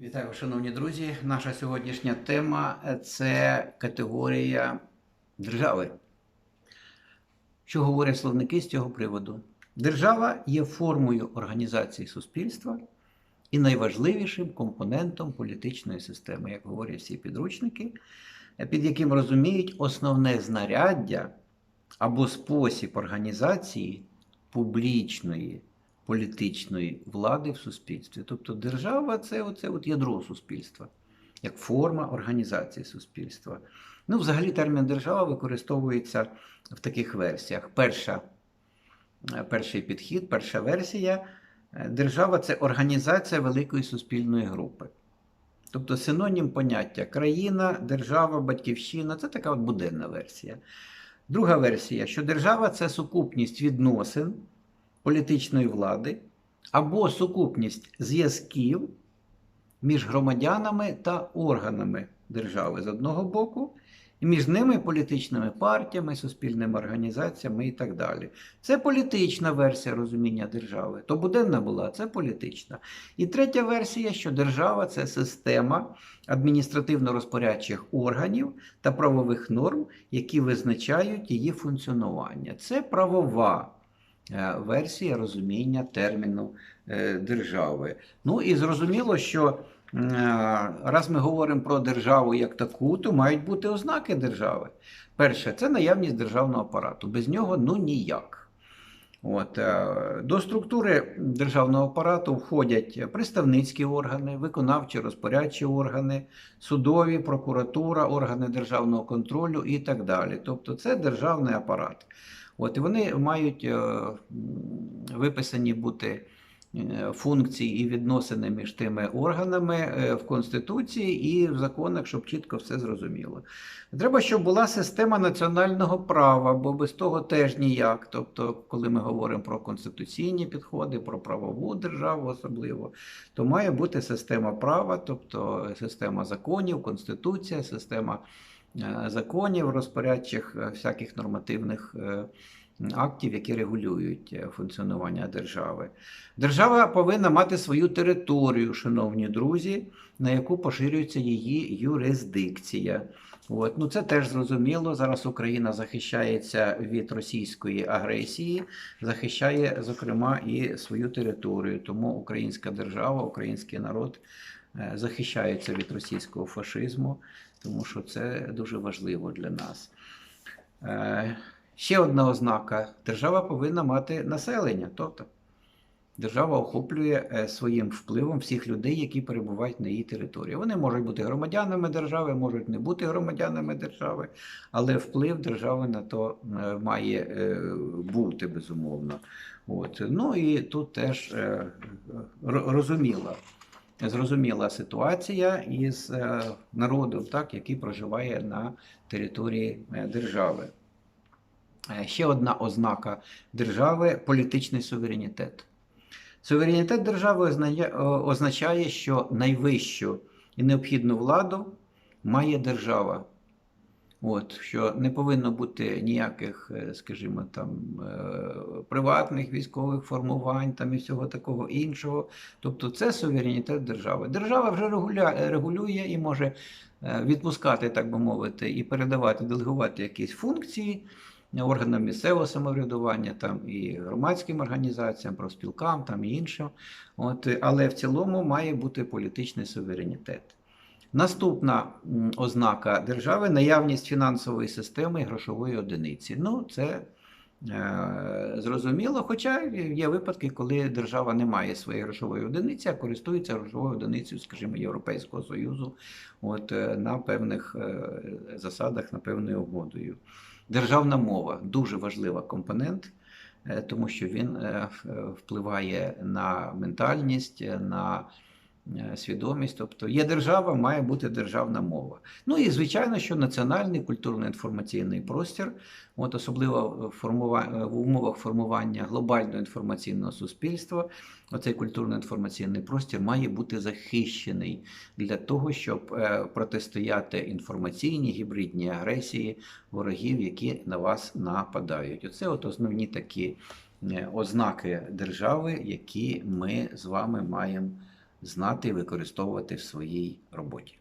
Вітаю, шановні друзі. Наша сьогоднішня тема це категорія держави. Що говорять словники з цього приводу? Держава є формою організації суспільства і найважливішим компонентом політичної системи, як говорять всі підручники, під яким розуміють основне знаряддя або спосіб організації публічної політичної влади в суспільстві. Тобто держава це оце от ядро суспільства, як форма організації суспільства. Ну, взагалі, термін держава використовується в таких версіях. Перша, е, перший підхід, перша версія. е, Держава це організація великої суспільної групи. Тобто синонім поняття країна, держава, батьківщина це така от буденна версія. Друга версія, що держава це сукупність відносин політичної влади або сукупність зв'язків між громадянами та органами держави з одного боку, і між ними політичними партіями, суспільними організаціями і так далі. Це політична версія розуміння держави. То буденна була, це політична. І третя версія, що держава це система адміністративно-розпорядчих органів та правових норм, які визначають її функціонування. Це правова версія розуміння терміну е, держави. Ну і зрозуміло, що е, раз ми говоримо про державу як таку, то мають бути ознаки держави. Перше, це наявність державного апарату. Без нього ну ніяк. От, е, до структури державного апарату входять представницькі органи, виконавчі розпорядчі органи, судові, прокуратура, органи державного контролю і так далі. Тобто це державний апарат. От, і вони мають е, виписані бути е, функції і відносини між тими органами е, в Конституції і в законах, щоб чітко все зрозуміло. Треба, щоб була система національного права, бо без того теж ніяк. Тобто, коли ми говоримо про конституційні підходи, про правову державу особливо, то має бути система права, тобто система законів, конституція, система законів, розпорядчих е, всяких нормативних е, актів, які регулюють е, функціонування держави. Держава повинна мати свою територію, шановні друзі, на яку поширюється її юрисдикція. От. Ну, це теж зрозуміло. Зараз Україна захищається від російської агресії, захищає, зокрема, і свою територію. Тому українська держава, український народ е, захищається від російського фашизму, тому що це дуже важливо для нас. Е, Ще одна ознака: держава повинна мати населення. Тобто держава охоплює е, своїм впливом всіх людей, які перебувають на її території. Вони можуть бути громадянами держави, можуть не бути громадянами держави, але вплив держави на то має бути безумовно. От. Ну і тут теж ро- розуміла. Зрозуміла ситуація із е, народом, так, який проживає на території е, держави. Е, Ще одна ознака держави політичний суверенітет. Суверенітет держави означає, означає, що найвищу і необхідну владу має держава. От, що не повинно бути ніяких, е, скажімо, там, е, приватних військових формувань там, і всього такого іншого. Тобто це суверенітет держави. Держава вже регуля... регулює і може е, відпускати, так би мовити, і передавати, делегувати якісь функції органам місцевого самоврядування, там і громадським організаціям, профспілкам, там і іншим. От, е, але в цілому має бути політичний суверенітет. Наступна ознака держави наявність фінансової системи і грошової одиниці. Ну, це е, зрозуміло, хоча є випадки, коли держава не має своєї грошової одиниці, а користується грошовою одиницею, скажімо, Європейського Союзу, от, е, на певних е, засадах, на певною угодою. Державна мова дуже важлива компонент, е, тому що він впливає на ментальність, на свідомість. Тобто є держава, має бути державна мова. Ну і звичайно, що національний культурно-інформаційний простір, от особливо в, умовах формування глобального інформаційного суспільства, оцей культурно-інформаційний простір має бути захищений для того, щоб е, протистояти інформаційній гібридній агресії ворогів, які на вас нападають. Оце от основні такі е, ознаки держави, які ми з вами маємо знати і використовувати в своїй роботі.